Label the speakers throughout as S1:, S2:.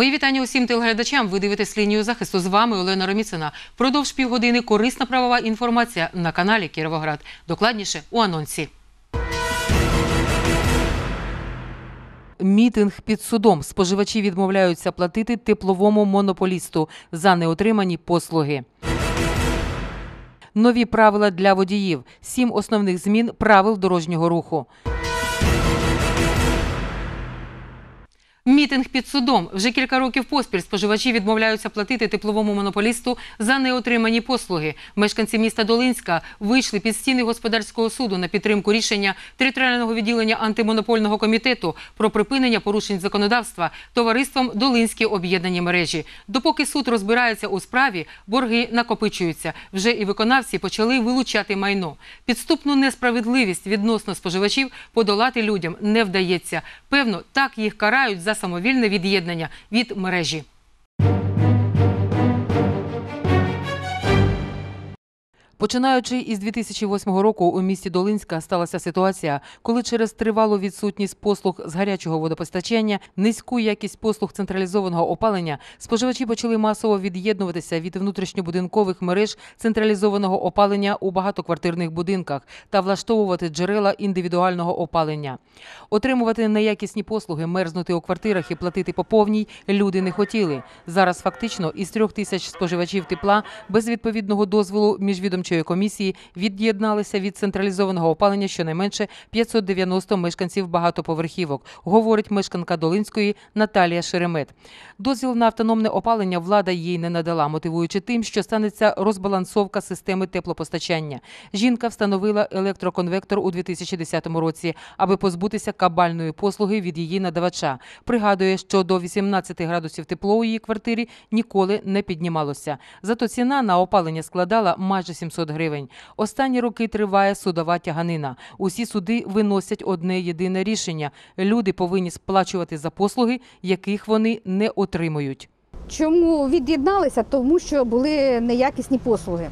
S1: Мої вітання усім телеглядачам. Ви дивитесь лінію захисту. З вами Олена Роміцина. Продовж півгодини корисна правова інформація на каналі Кіровоград. Докладніше у анонсі. Мітинг під судом. Споживачі відмовляються платити тепловому монополісту за неотримані послуги. Нові правила для водіїв. Сім основних змін правил дорожнього руху. Мітинг під судом. Вже кілька років поспіль споживачі відмовляються платити тепловому монополісту за неотримані послуги. Мешканці міста Долинська вийшли під стіни господарського суду на підтримку рішення територіального відділення антимонопольного комітету про припинення порушень законодавства товариством Долинські об'єднані мережі. Допоки суд розбирається у справі, борги накопичуються. Вже і виконавці почали вилучати майно. Підступну несправедливість відносно споживачів подолати людям не вдається. Певно, так їх карають за самовільне від'єднання від мережі. Починаючи із 2008 року у місті Долинська сталася ситуація, коли через тривалу відсутність послуг з гарячого водопостачання, низьку якість послуг централізованого опалення, споживачі почали масово від'єднуватися від внутрішньобудинкових мереж централізованого опалення у багатоквартирних будинках та влаштовувати джерела індивідуального опалення. Отримувати неякісні послуги, мерзнути у квартирах і платити по повній люди не хотіли. Зараз фактично із трьох тисяч споживачів тепла без відповідного дозволу міжвідомчої комісії від'єдналися від централізованого опалення щонайменше 590 мешканців багатоповерхівок, говорить мешканка Долинської Наталія Шеремет. Дозвіл на автономне опалення влада їй не надала, мотивуючи тим, що станеться розбалансовка системи теплопостачання. Жінка встановила електроконвектор у 2010 році, аби позбутися кабальної послуги від її надавача. Пригадує, що до 18 градусів тепло у її квартирі ніколи не піднімалося. Зато ціна на опалення складала майже 700 гривень. Останні роки триває судова тяганина. Усі суди виносять одне єдине рішення: люди повинні сплачувати за послуги, яких вони не отримують.
S2: Чому від'єдналися? Тому що були неякісні послуги.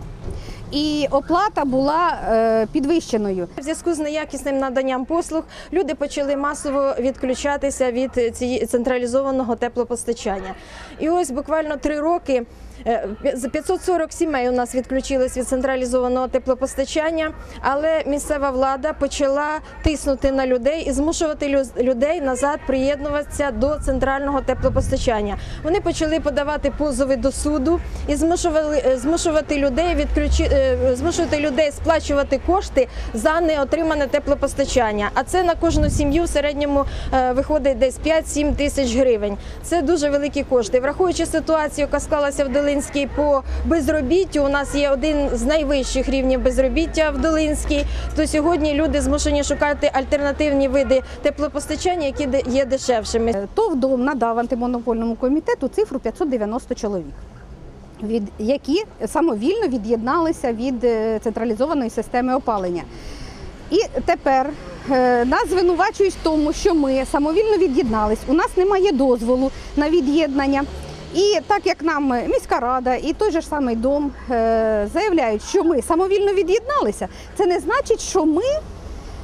S2: І оплата була е, підвищеною.
S3: В зв'язку з неякісним наданням послуг люди почали масово відключатися від цієї централізованого теплопостачання. І ось буквально три роки. Е, За 540 сімей у нас відключились від централізованого теплопостачання, але місцева влада почала тиснути на людей і змушувати людей назад приєднуватися до центрального теплопостачання. Вони почали подавати позови до суду і змушували е, змушувати людей відключи, е, змушувати людей сплачувати кошти за неотримане теплопостачання. А це на кожну сім'ю в середньому е, виходить десь 5-7 тисяч гривень. Це дуже великі кошти. Враховуючи ситуацію, яка склалася в Долинській по безробіттю, у нас є один з найвищих рівнів безробіття в Долинській. То сьогодні люди змушені шукати альтернативні види теплопостачання, які є дешевшими.
S2: ТОВ «Дом» надав антимонопольному комітету цифру 590 чоловік, від які самовільно від'єдналися від е, централізованої системи опалення. І тепер е, нас звинувачують в тому, що ми самовільно від'єднались. У нас немає дозволу на від'єднання. І так як нам міська рада і той же ж самий дом е, заявляють, що ми самовільно від'єдналися, це не значить, що ми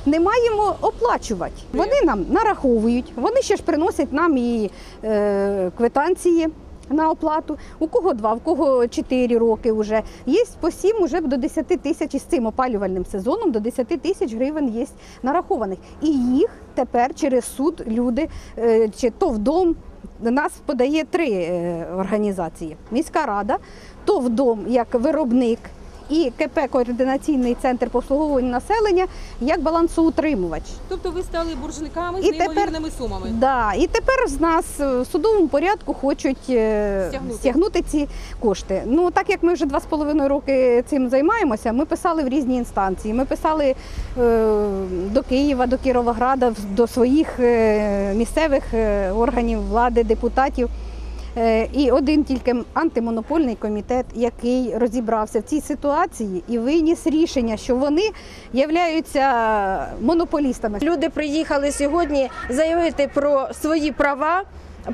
S2: не маємо оплачувати. Вони нам нараховують, вони ще ж приносять нам і е, квитанції. На оплату, у кого два, у кого чотири роки вже. Є по сім уже до 10 тисяч із цим опалювальним сезоном до 10 тисяч гривень є нарахованих. І їх тепер через суд люди е, чи то вдом нас подає три е, організації: міська рада, то вдом як виробник і КП координаційний центр по обслуговуванню населення як балансоутримувач.
S1: Тобто ви стали боржниками
S2: з неймовірними
S1: сумами.
S2: Да, і тепер з нас в судовому порядку хочуть е,
S1: Стягнути.
S2: стягнути ці кошти. Ну так як ми вже два з половиною роки цим займаємося, ми писали в різні інстанції. Ми писали е, до Києва, до Кіровограда, до своїх е, місцевих е, органів влади, депутатів. Е, І один тільки антимонопольний комітет, який розібрався в цій ситуації і виніс рішення, що вони являються монополістами.
S3: Люди приїхали сьогодні заявити про свої права.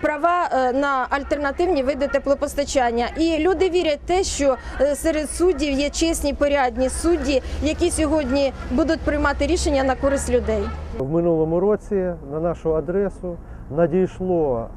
S3: Права е, на альтернативні види теплопостачання, і люди вірять в те, що е, серед суддів є чесні порядні судді, які сьогодні будуть приймати рішення на користь людей.
S4: В минулому році на нашу адресу надійшло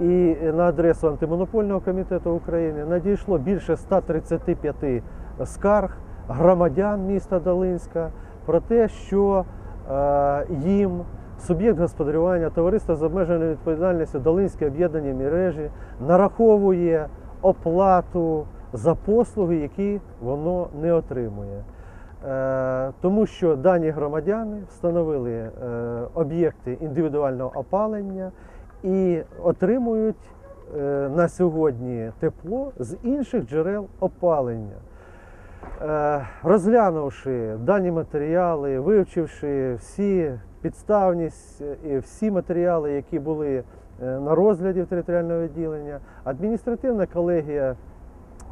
S4: і на адресу антимонопольного комітету України надійшло більше 135 скарг громадян міста Долинська про те, що е, їм суб'єкт господарювання товариства з обмеженою відповідальністю Долинські об'єднані мережі нараховує оплату за послуги, які воно не отримує. Е, Тому що дані громадяни встановили е, об'єкти індивідуального опалення і отримують е, на сьогодні тепло з інших джерел опалення. Е, Розглянувши дані матеріали, вивчивши всі підставність і всі матеріали, які були е, на розгляді в територіального відділення, адміністративна колегія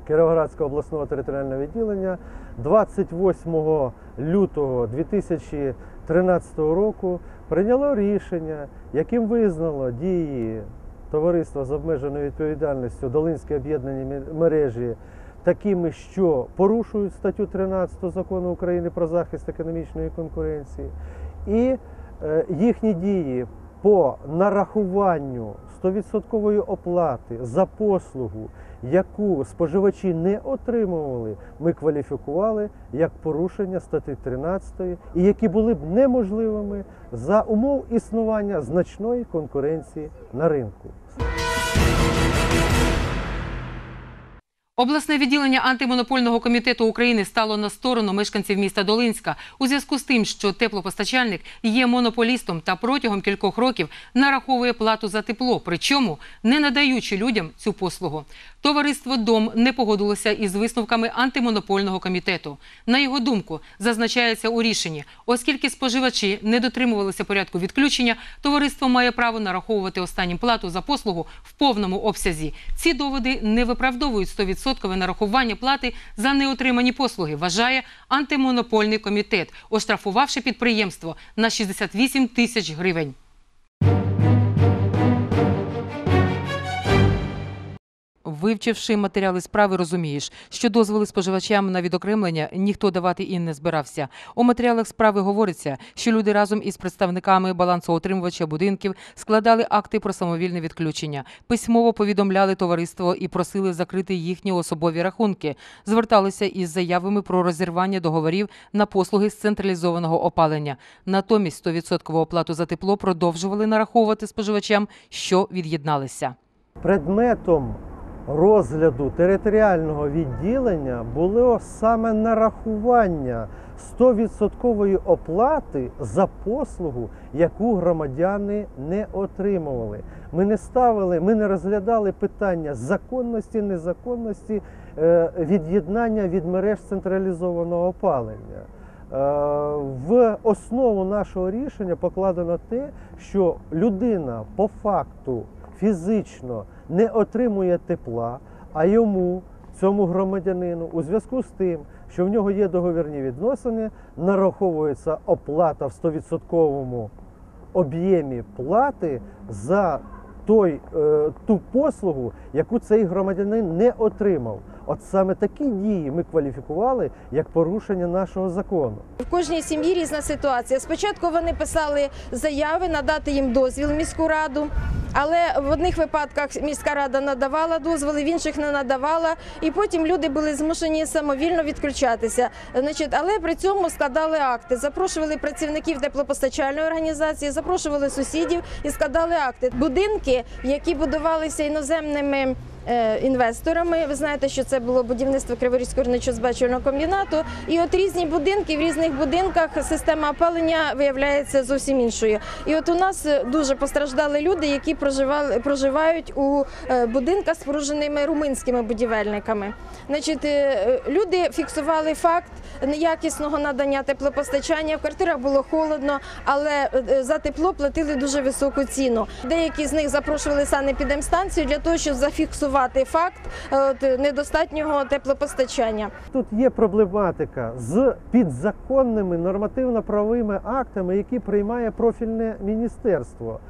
S4: Кіровоградського обласного територіального відділення 28 лютого 2013 року прийняло рішення, яким визнало дії товариства з обмеженою відповідальністю Долинські об'єднані мережі такими, що порушують статтю 13 закону України про захист економічної конкуренції, і е, їхні дії по нарахуванню 100% оплати за послугу, яку споживачі не отримували, ми кваліфікували як порушення статті 13, і які були б неможливими за умов існування значної конкуренції на ринку.
S1: Обласне відділення антимонопольного комітету України стало на сторону мешканців міста Долинська у зв'язку з тим, що теплопостачальник є монополістом та протягом кількох років нараховує плату за тепло, причому не надаючи людям цю послугу. Товариство Дом не погодилося із висновками антимонопольного комітету. На його думку, зазначається у рішенні, оскільки споживачі не дотримувалися порядку відключення, товариство має право нараховувати останнім плату за послугу в повному обсязі. Ці доводи не виправдовують 100% нарахування плати за неотримані послуги, вважає антимонопольний комітет, оштрафувавши підприємство на 68 тисяч гривень. Вивчивши матеріали справи, розумієш, що дозволи споживачам на відокремлення ніхто давати і не збирався. У матеріалах справи говориться, що люди разом із представниками балансоотримувача будинків складали акти про самовільне відключення, письмово повідомляли товариство і просили закрити їхні особові рахунки. Зверталися із заявами про розірвання договорів на послуги з централізованого опалення. Натомість 100% оплату за тепло продовжували нараховувати споживачам, що від'єдналися.
S4: Предметом розгляду територіального відділення було саме нарахування 100% оплати за послугу, яку громадяни не отримували. Ми не ставили, ми не розглядали питання законності, незаконності е, від'єднання від мереж централізованого опалення. Е, В основу нашого рішення покладено те, що людина по факту фізично не отримує тепла, а йому, цьому громадянину, у зв'язку з тим, що в нього є договірні відносини, нараховується оплата в 100% об'ємі плати за той, е, ту послугу, яку цей громадянин не отримав. От саме такі дії ми кваліфікували як порушення нашого закону.
S3: В кожній сім'ї різна ситуація. Спочатку вони писали заяви надати їм дозвіл міську раду, але в одних випадках міська рада надавала дозволи, в інших не надавала. І потім люди були змушені самовільно відключатися. Значить, але при цьому складали акти, запрошували працівників теплопостачальної організації, запрошували сусідів і складали акти. Будинки, які будувалися іноземними. Е, Інвесторами, ви знаєте, що це було будівництво Криворізького рничо-збачувального комбінату. І от різні будинки в різних будинках система опалення виявляється зовсім іншою. І от у нас е, дуже постраждали люди, які проживали проживають у е, будинках, спорудженими румунськими будівельниками. Значить, люди фіксували факт неякісного надання теплопостачання. В квартирах було холодно, але за тепло платили дуже високу ціну. Деякі з них запрошували санепідемстанцію для того, щоб зафіксувати факт е, недостатнього теплопостачання.
S4: Тут є проблематика з підзаконними нормативно-правовими актами, які приймає профільне міністерство.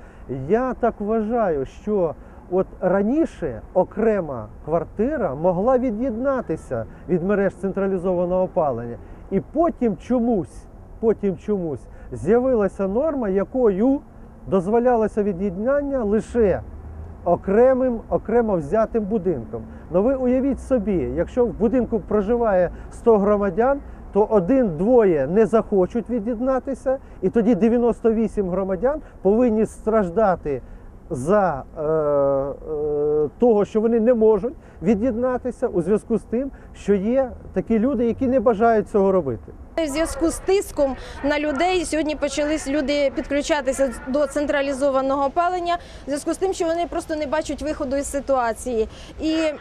S4: Я так вважаю, що от раніше окрема квартира могла від'єднатися від мереж централізованого опалення, і потім чомусь, потім чомусь з'явилася норма, якою дозволялося від'єднання лише окремим, окремо взятим будинком. Ну ви уявіть собі, якщо в будинку проживає 100 громадян, то один-двоє не захочуть від'єднатися, і тоді 98 громадян повинні страждати за е, е, того, що вони не можуть від'єднатися у зв'язку з тим, що є такі люди, які не бажають цього робити.
S3: В зв'язку з тиском на людей сьогодні почались люди підключатися до централізованого опалення, в зв'язку з тим, що вони просто не бачать виходу із ситуації. І е,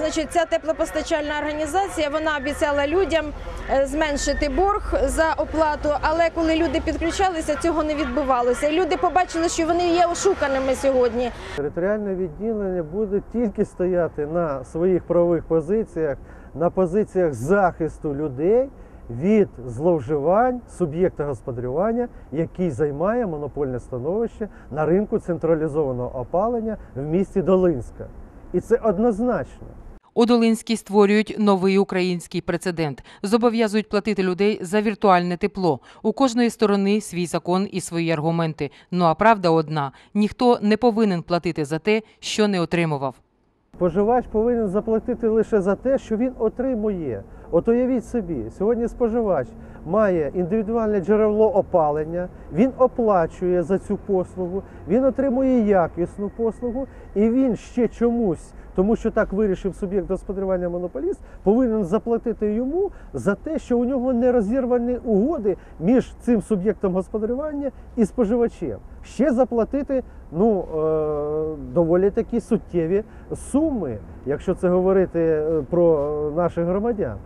S3: значить, ця теплопостачальна організація вона обіцяла людям е, зменшити борг за оплату, але коли люди підключалися, цього не відбувалося. Люди побачили, що вони є ошуканими сьогодні.
S4: Територіальне відділення буде тільки стояти на своїх правових позиціях, на позиціях захисту людей від зловживань суб'єкта господарювання, який займає монопольне становище на ринку централізованого опалення в місті Долинська. І це однозначно.
S1: У Долинській створюють новий український прецедент, зобов'язують платити людей за віртуальне тепло. У кожної сторони свій закон і свої аргументи. Ну а правда одна: ніхто не повинен платити за те, що не отримував.
S4: Споживач повинен заплатити лише за те, що він отримує. От уявіть собі, сьогодні споживач має індивідуальне джерело опалення, він оплачує за цю послугу, він отримує якісну послугу, і він ще чомусь, тому що так вирішив суб'єкт господарювання монополіст, повинен заплатити йому за те, що у нього не розірвані угоди між цим суб'єктом господарювання і споживачем. Ще заплатити ну, е, доволі такі суттєві суми, якщо це говорити е, про наших громадян.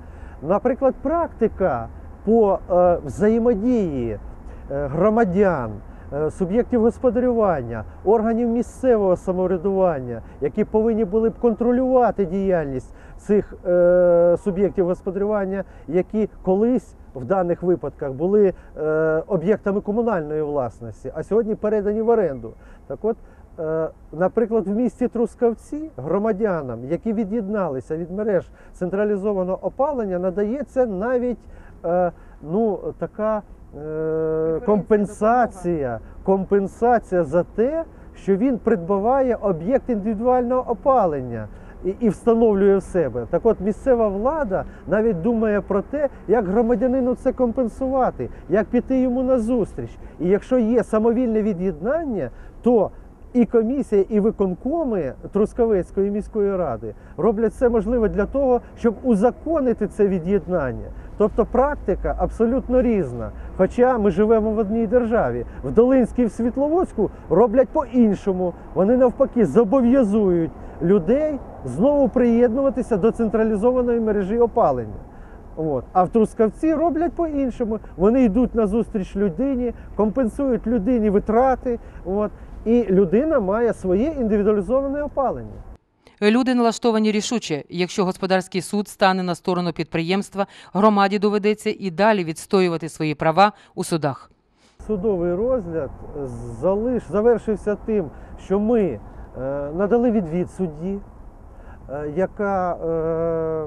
S4: Наприклад, практика по е, взаємодії громадян, суб'єктів господарювання, органів місцевого самоврядування, які повинні були б контролювати діяльність цих е, суб'єктів господарювання, які колись в даних випадках були е, об'єктами комунальної власності, а сьогодні передані в оренду. Так от, е, наприклад, в місті Трускавці громадянам, які від'єдналися від мереж централізованого опалення, надається навіть е, ну, така е, компенсація, компенсація за те, що він придбаває об'єкт індивідуального опалення і, і встановлює в себе. Так от місцева влада навіть думає про те, як громадянину це компенсувати, як піти йому на зустріч. І якщо є самовільне від'єднання, то і комісія, і виконкоми Трускавецької міської ради роблять все можливе для того, щоб узаконити це від'єднання. Тобто практика абсолютно різна. Хоча ми живемо в одній державі. В Долинській і в Світловодську роблять по-іншому. Вони навпаки зобов'язують людей знову приєднуватися до централізованої мережі опалення. От. А в Трускавці роблять по-іншому. Вони йдуть на зустріч людині, компенсують людині витрати. От. І людина має своє індивідуалізоване опалення.
S1: Люди налаштовані рішуче. Якщо господарський суд стане на сторону підприємства, громаді доведеться і далі відстоювати свої права у судах.
S4: Судовий розгляд залиш, завершився тим, що ми е, надали відвід судді, е, яка, е,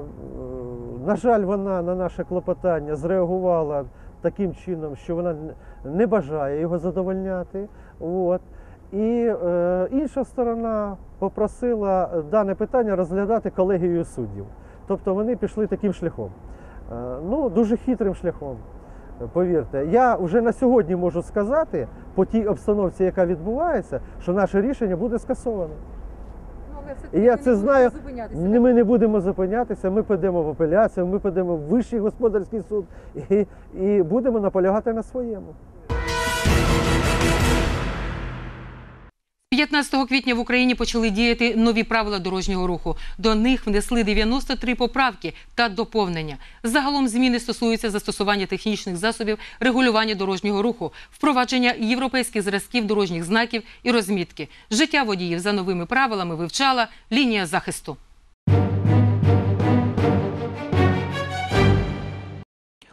S4: на жаль, вона на наше клопотання зреагувала таким чином, що вона не бажає його задовольняти. От. І е, інша сторона попросила дане питання розглядати колегією суддів. Тобто вони пішли таким шляхом. Е, ну, дуже хитрим шляхом. Повірте, я вже на сьогодні можу сказати по тій обстановці, яка відбувається, що наше рішення буде скасоване. І я це знаю. Ми не будемо зупинятися, ми підемо в апеляцію, ми підемо в Вищий господарський суд і, і будемо наполягати на своєму.
S1: 15 квітня в Україні почали діяти нові правила дорожнього руху. До них внесли 93 поправки та доповнення. Загалом зміни стосуються застосування технічних засобів регулювання дорожнього руху, впровадження європейських зразків дорожніх знаків і розмітки. Життя водіїв за новими правилами вивчала лінія захисту.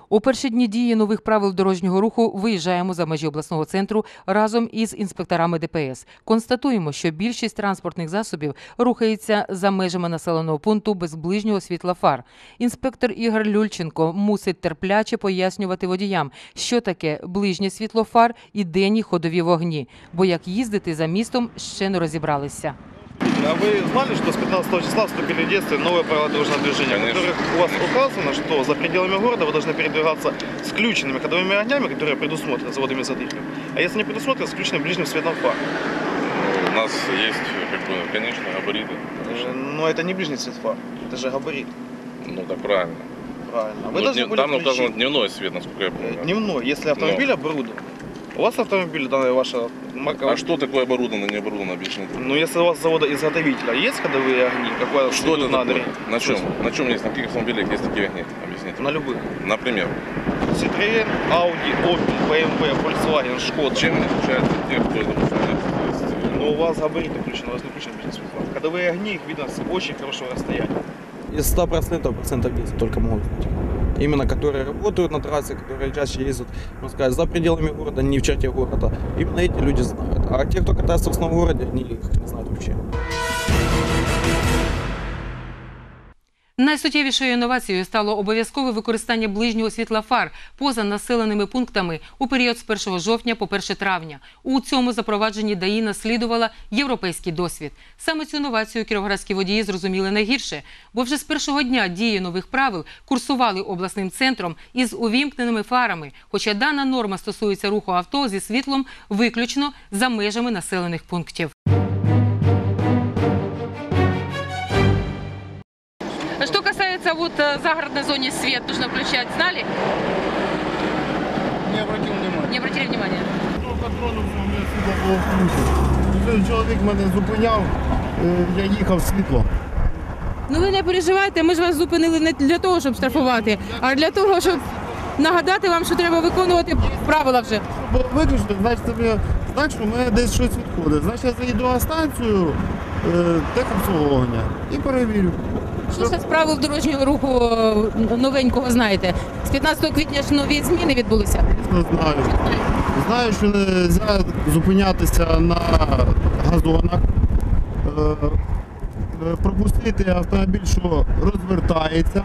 S1: У перші дні дії нових правил дорожнього руху виїжджаємо за межі обласного центру разом із інспекторами ДПС. Констатуємо, що більшість транспортних засобів рухається за межами населеного пункту без ближнього світла фар. Інспектор Ігор Люльченко мусить терпляче пояснювати водіям, що таке ближнє світло фар і денні ходові вогні, бо як їздити за містом ще не розібралися.
S5: А вы знали, что с 15 числа вступили в действие новые правила дорожного движения, в
S6: Конечно.
S5: которых у вас указано, что за пределами города вы должны передвигаться с включенными ходовыми огнями, которые предусмотрены заводами задвижками, а если не предусмотрено, с включенным ближним светом фар.
S6: Ну, У нас есть, как бы, конечно, габариты.
S5: Э, Но это не ближний свет фар, это же габарит.
S6: Ну, так правильно.
S5: Правильно. Вы
S6: Ну,
S5: должны
S6: дне-
S5: были
S6: там указано
S5: включить,
S6: дневной свет, насколько я помню.
S5: дневной, если автомобиль оборудован. У вас автомобиль, да, ваша марка.
S6: А что такое оборудовано, не оборудовано, объясните?
S5: Ну, если у вас с завода изготовителя есть ходовые огни, какое
S6: Что это
S5: надо?
S6: На чем? На чем есть? На каких автомобилях есть такие огни? Объясните.
S5: На любых.
S6: Например,
S5: Citroen, Audi, Opel, BMW, Volkswagen, Skoda.
S6: чем они отличаются от тех, кто, есть, э,
S5: Но у вас габариты включены, у вас не включен ближний свет фар. Ходовые огни, их видно с очень хорошего расстояния.
S7: Из 100% процентов 10 только могут быть. Именно которые работают на трассе, которые чаще ездят, можно сказать, за пределами города, не в черте города. Именно эти люди знают. А те, кто катается в основном городе, они их не знают
S1: Найсуттєвішою інновацією стало обов'язкове використання ближнього світла фар поза населеними пунктами у період з 1 жовтня по 1 травня. У цьому запровадженні ДАІ наслідувала європейський досвід. Саме цю інновацію кіровоградські водії зрозуміли найгірше, бо вже з першого дня дії нових правил курсували обласним центром із увімкненими фарами. Хоча дана норма стосується руху авто зі світлом виключно за межами населених пунктів. Вот э, загородной зоне свет нужно включать, знали?
S8: Не обратив внимания.
S1: Не обратили внимания?
S8: Трохи тронувся, у мене світло було включено. Той чоловік мене зупиняв, е, я їхав світло.
S9: Ну ви не переживайте, ми ж вас зупинили не для того, щоб штрафувати, а для того, щоб нагадати вам, що треба виконувати правила вже.
S8: Бо виключно, значить, тобі що в мене десь щось відходить. Значить, я заїду на станцію е, техобслуговування і перевірю.
S9: Що з правил дорожнього руху е, новенького знаєте? З 15 квітня ж нові зміни відбулися.
S8: Звісно, знаю. Знаю, що не можна зупинятися на газонах, е, е, пропустити автомобіль, що розвертається,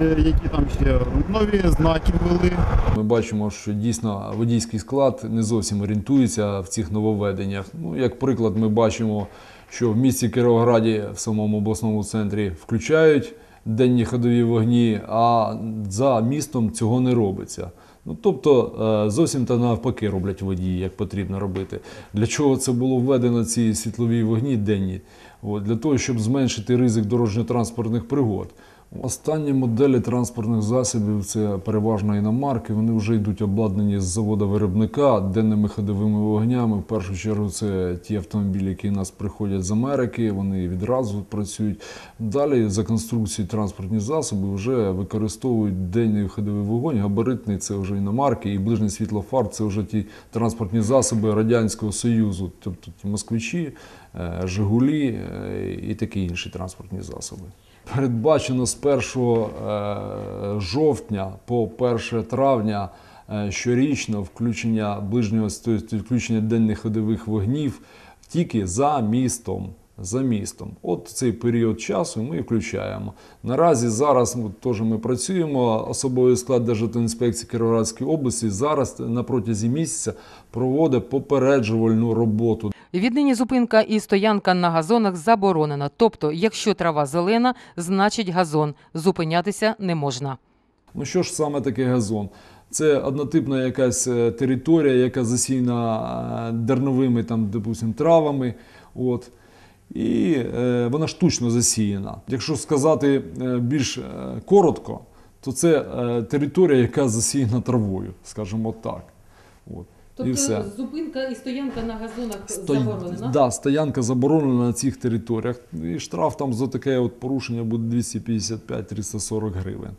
S8: які там ще нові знаки ввели.
S10: Ми бачимо, що дійсно водійський склад не зовсім орієнтується в цих нововведеннях. Ну, як приклад, ми бачимо, що в місті Кіровограді в самому обласному центрі включають денні ходові вогні, а за містом цього не робиться. Ну, тобто е, зовсім та навпаки роблять водії, як потрібно робити. Для чого це було введено ці світлові вогні денні? От, для того, щоб зменшити ризик дорожньо-транспортних пригод. Останні моделі транспортних засобів це переважно іномарки. Вони вже йдуть обладнані з завода виробника денними ходовими вогнями. В першу чергу це ті автомобілі, які у нас приходять з Америки. Вони відразу працюють. Далі за конструкцією транспортні засоби вже використовують денний ходовий вогонь. Габаритний це вже іномарки, і ближнє світло фар це вже ті транспортні засоби радянського союзу, тобто москвичі, е, Жигулі е, і такі інші транспортні засоби. Передбачено з 1 е, жовтня по 1 травня е, щорічно включення ближнього включення денних ходових вогнів тільки за містом. За містом, от цей період часу ми включаємо. Наразі зараз ну, теж ми працюємо. Особовий склад Державтоінспекції Кіровоградської області зараз на протязі місяця проводить попереджувальну роботу
S1: Віднині зупинка і стоянка на газонах заборонена. Тобто, якщо трава зелена, значить газон. Зупинятися не можна.
S10: Ну що ж саме таке газон? Це однотипна якась е, територія, яка засіяна е, дерновими там, допустим, травами. От. І е, вона штучно засіяна. Якщо сказати е, більш коротко, то це територія, яка засіяна травою, скажімо так. От. І все.
S1: зупинка і стоянка на газонах
S10: Сто- Да, стоянка заборонена на цих територіях. І штраф там за таке от порушення буде 255-340 гривень.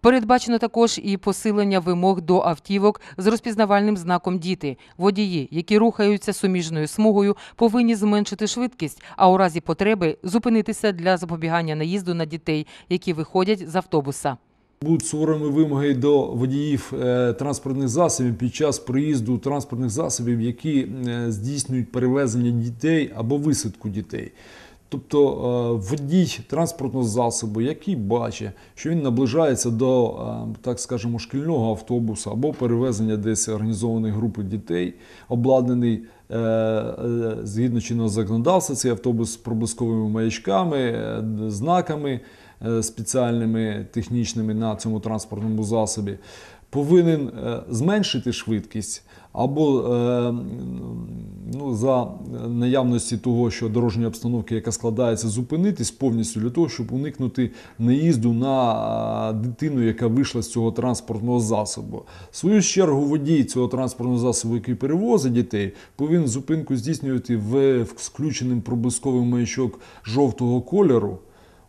S1: Передбачено також і посилення вимог до автівок з розпізнавальним знаком діти. Водії, які рухаються суміжною смугою, повинні зменшити швидкість, а у разі потреби зупинитися для запобігання наїзду на дітей, які виходять з автобуса.
S10: Будуть суворими вимоги до водіїв е, транспортних засобів під час проїзду транспортних засобів, які е, здійснюють перевезення дітей або висадку дітей. Тобто е, водій транспортного засобу, який бачить, що він наближається до, так скажемо, шкільного автобуса або перевезення десь організованої групи дітей, обладнаний згідно чинного законодавства, цей автобус з проблисковими маячками, знаками спеціальними технічними на цьому транспортному засобі, повинен е, зменшити швидкість або е, ну, за наявності того, що дорожньої обстановки, яка складається, зупинитись повністю для того, щоб уникнути наїзду на е, дитину, яка вийшла з цього транспортного засобу. В свою чергу водій цього транспортного засобу, який перевозить дітей, повинен зупинку здійснювати в включеним проблисковим маячок жовтого кольору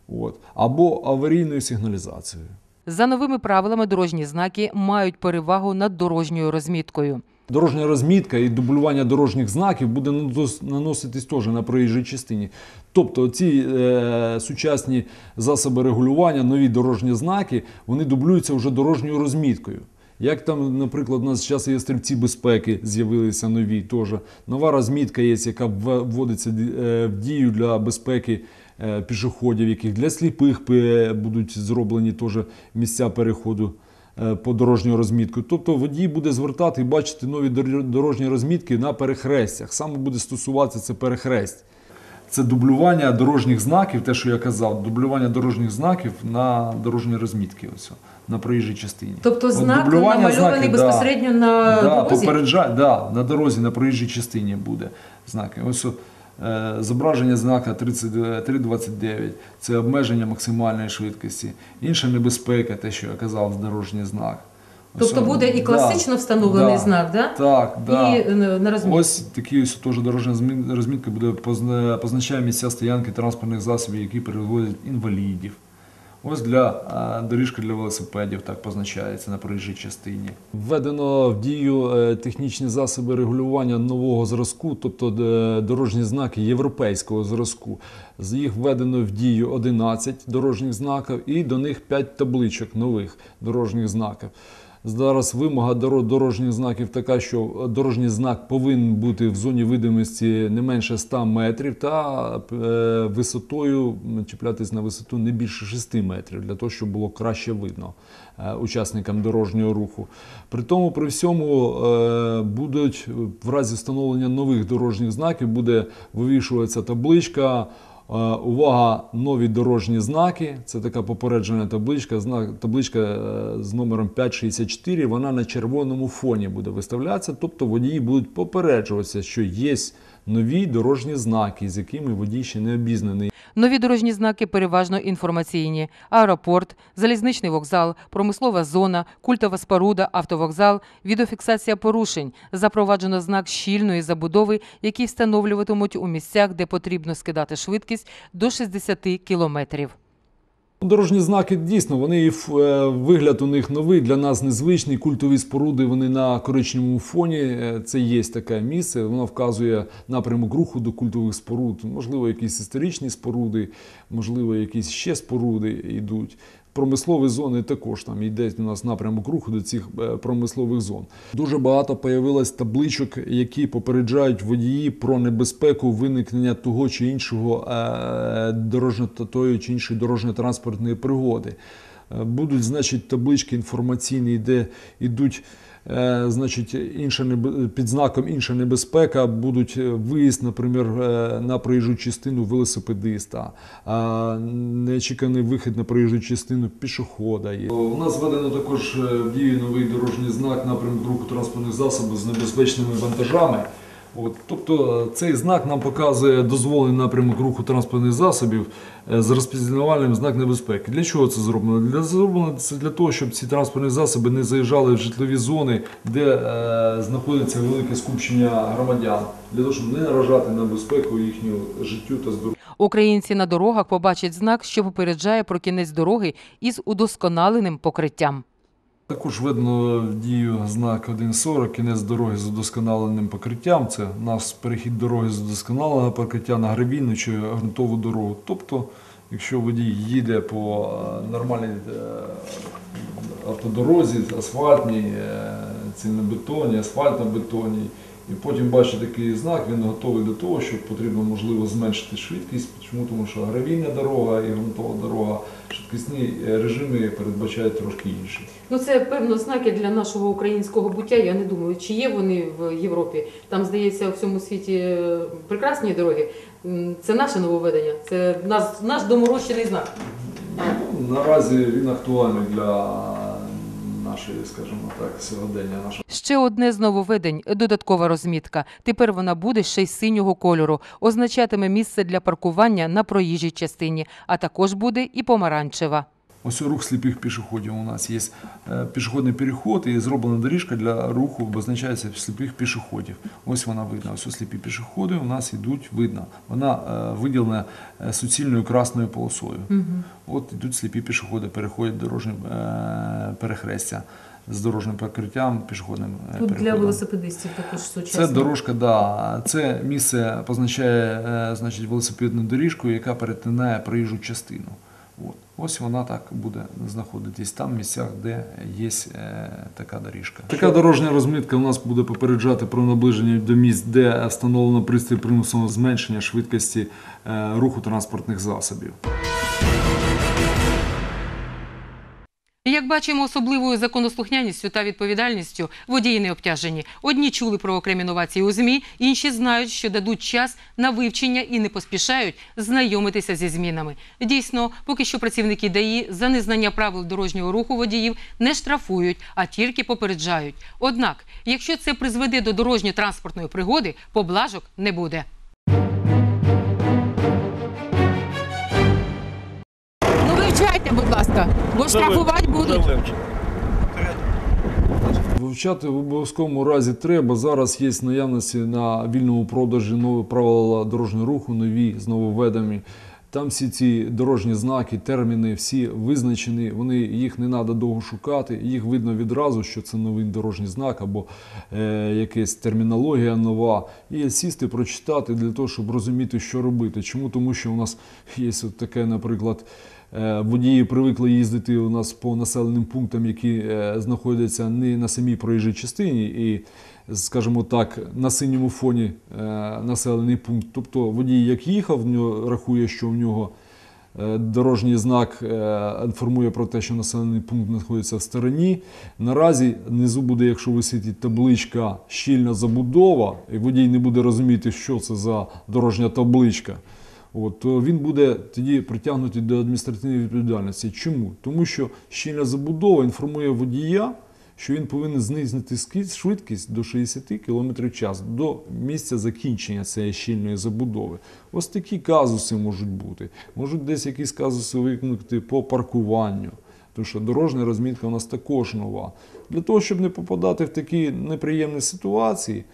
S10: от, або аварійною сигналізацією.
S1: За новими правилами дорожні знаки мають перевагу над дорожньою розміткою.
S10: Дорожня розмітка і дублювання дорожніх знаків буде наноситись теж на проїжджій частині. Тобто ці е, сучасні засоби регулювання, нові дорожні знаки, вони дублюються вже дорожньою розміткою. Як там, наприклад, у нас зараз є стрільці безпеки, з'явилися нові теж. Нова розмітка є, яка вводиться е, в дію для безпеки пішоходів, яких для сліпих е, будуть зроблені теж місця переходу е, по дорожню розмітку. Тобто водій буде звертати і бачити нові дорожні розмітки на перехрестях. Саме буде стосуватися це перехресть. Це дублювання дорожніх знаків, те, що я казав, дублювання дорожніх знаків на дорожні розмітки, ось, на проїжджій частині.
S1: Тобто знак намальований безпосередньо на
S10: да,
S1: дорозі?
S10: попереджа, да, на дорозі, на проїжджій частині буде знаки. Ось е, зображення знака 30 329 – це обмеження максимальної швидкості. Інша небезпека, те, що я казав, дорожній знак.
S1: Тобто буде і
S10: да,
S1: класично встановлений
S10: да,
S1: знак, да?
S10: Так, да.
S1: І е, на розмітці.
S10: Ось такі ось теж дорожня розмітка буде позна- позначає місця стоянки транспортних засобів, які перевозять інвалідів. Ось для доріжки для велосипедів так позначається на проїжджій частині. Введено в дію е, технічні засоби регулювання нового зразку, тобто е, дорожні знаки європейського зразку. З їх введено в дію 11 дорожніх знаків і до них 5 табличок нових дорожніх знаків. Зараз вимога доро- дорожніх знаків така, що дорожній знак повинен бути в зоні видимості не менше 100 метрів та е, висотою чіплятись на висоту не більше 6 метрів, для того, щоб було краще видно е, учасникам дорожнього руху. При тому, при всьому е, будуть в разі встановлення нових дорожніх знаків буде вивішуватися табличка. Е, Увага, нові дорожні знаки. Це така попереджена табличка. Знак, табличка е, з номером 564. Вона на червоному фоні буде виставлятися. Тобто водії будуть попереджуватися, що є нові дорожні знаки, з якими водій ще не обізнаний.
S1: Нові дорожні знаки переважно інформаційні: аеропорт, залізничний вокзал, промислова зона, культова споруда, автовокзал, відеофіксація порушень. Запроваджено знак щільної забудови, який встановлюватимуть у місцях, де потрібно скидати швидкість до 60 кілометрів.
S10: Дорожні знаки дійсно вони е, вигляд у них новий, для нас незвичний. Культові споруди вони на коричневому фоні. Е, Це є таке місце. Воно вказує напрямок руху до культових споруд. Можливо, якісь історичні споруди, можливо, якісь ще споруди йдуть. Промислові зони також там йде у нас напрямок руху до цих е, промислових зон. Дуже багато появилось табличок, які попереджають водії про небезпеку виникнення того чи іншого е, дорожньо тої чи іншої дорожньо-транспортної пригоди. Е, Будуть, значить, таблички інформаційні, де йдуть. Е, Значить, інша небе- під знаком інша небезпека будуть е, виїзд, наприклад, е, на проїжджу частину велосипедиста, а, неочікуваний вихід на проїжджу частину пішохода. У нас введено також в дію новий дорожній знак напрямку руху транспортних засобів з небезпечними вантажами. От, тобто цей знак нам показує дозволений напрямок руху транспортних засобів е, з розпізнавальним знак небезпеки. Для чого це зроблено? Для зроблено це для того, щоб ці транспортні засоби не заїжджали в житлові зони, де е, знаходиться велике скупчення громадян, для того, щоб не наражати на безпеку їхнього життю та здоров'я.
S1: Українці на дорогах побачать знак, що попереджає про кінець дороги із удосконаленим покриттям.
S10: Також видно дію знак 1.40, кінець дороги з удосконаленим покриттям. Це у нас перехід дороги з удосконаленого покриття на гравійну чи ґрунтову дорогу. Тобто, якщо водій їде по е, нормальній е, автодорозі, асфальтній, е, цільнобетонній, асфальтобетонній, і потім бачить такий знак, він готовий до того, що потрібно можливо зменшити швидкість. Чому? Тому що гравійна дорога і ґрунтова дорога, швидкісні е, режими передбачають трошки інші.
S1: Ну це певно знаки для нашого українського буття. Я не думаю, чи є вони в Європі. Там здається, у всьому світі е, прекрасні дороги. Це наше нововведення, це наш, наш доморощений знак.
S10: Наразі він актуальний для нашої, скажімо так, сьогодення. Нашого
S1: Ще одне з нововведень – додаткова розмітка. Тепер вона буде ще й синього кольору. Означатиме місце для паркування на проїжджій частині, а також буде і помаранчева.
S10: Ось рух сліпих пішоходів. У нас є е, пішохідний переход і зроблена доріжка для руху, обозначається сліпих пішоходів. Ось вона видна. Ось сліпі пішоходи у нас йдуть видно. Вона е, виділена е, суцільною красною полосою. От йдуть сліпі пішоходи, переходять дорожнє перехрестя з дорожнім перекриттям, пішохідним е, переходом.
S1: велосипедистів також
S10: Це дорожка, да. Це місце позначає е, значить, велосипедну доріжку, яка перетинає проїжджу частину. От. Ось вона так буде знаходитись там, в місцях, де є е, така доріжка. Така дорожня розмітка у нас буде попереджати про наближення до місць, де встановлено пристрій примусового зменшення швидкості руху транспортних засобів.
S1: Як бачимо, особливою законослухняністю та відповідальністю водії не обтяжені. Одні чули про окремі новації у ЗМІ, інші знають, що дадуть час на вивчення і не поспішають знайомитися зі змінами. Дійсно, поки що працівники ДАІ за незнання правил дорожнього руху водіїв не штрафують, а тільки попереджають. Однак, якщо це призведе до дорожньо-транспортної пригоди, поблажок не буде.
S9: Ну будь ласка, бо штрафувати будуть.
S10: Вивчати в обов'язковому разі треба. Зараз є наявності на вільному продажі нові правила дорожнього руху, нові з нововведеннями. Там всі ці дорожні знаки, терміни, всі визначені. Вони їх не треба довго шукати. Їх видно відразу, що це новий дорожній знак або е, якась термінологія нова. І сісти, прочитати для того, щоб розуміти, що робити. Чому? Тому що у нас є от таке, наприклад. Е, Водії привикли їздити у нас по населеним пунктам, які е, знаходяться не на самій проїжджій частині, і, скажімо так, на синьому фоні е, населений пункт. Тобто водій як їхав, рахує, що в нього дорожній знак інформує про те, що населений пункт знаходиться в стороні. Наразі внизу буде, якщо висить табличка щільна забудова, і водій не буде розуміти, що це за дорожня табличка. От, то він буде тоді притягнутий до адміністративної відповідальності. Чому? Тому що щільна забудова інформує водія, що він повинен знизити швидкість до 60 км в час до місця закінчення цієї щільної забудови. Ось такі казуси можуть бути. Можуть десь якісь казуси виникнути по паркуванню. Тому що дорожня розмітка у нас також нова. Для того, щоб не попадати в такі неприємні ситуації,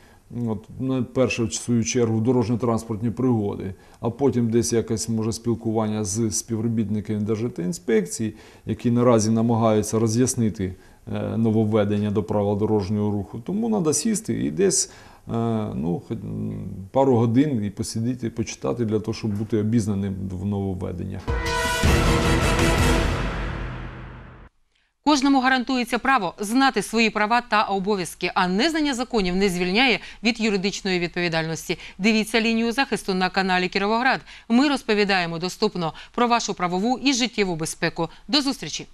S10: От, перше, в свою чергу, дорожньо-транспортні пригоди, а потім десь якесь може спілкування з співробітниками Державтоінспекції, які наразі намагаються роз'яснити е, нововведення до правил дорожнього руху. Тому треба сісти і десь е, ну, пару годин і посидіти, почитати для того, щоб бути обізнаним в нововведеннях.
S1: Кожному гарантується право знати свої права та обов'язки, а незнання законів не звільняє від юридичної відповідальності. Дивіться лінію захисту на каналі Кіровоград. Ми розповідаємо доступно про вашу правову і життєву безпеку. До зустрічі!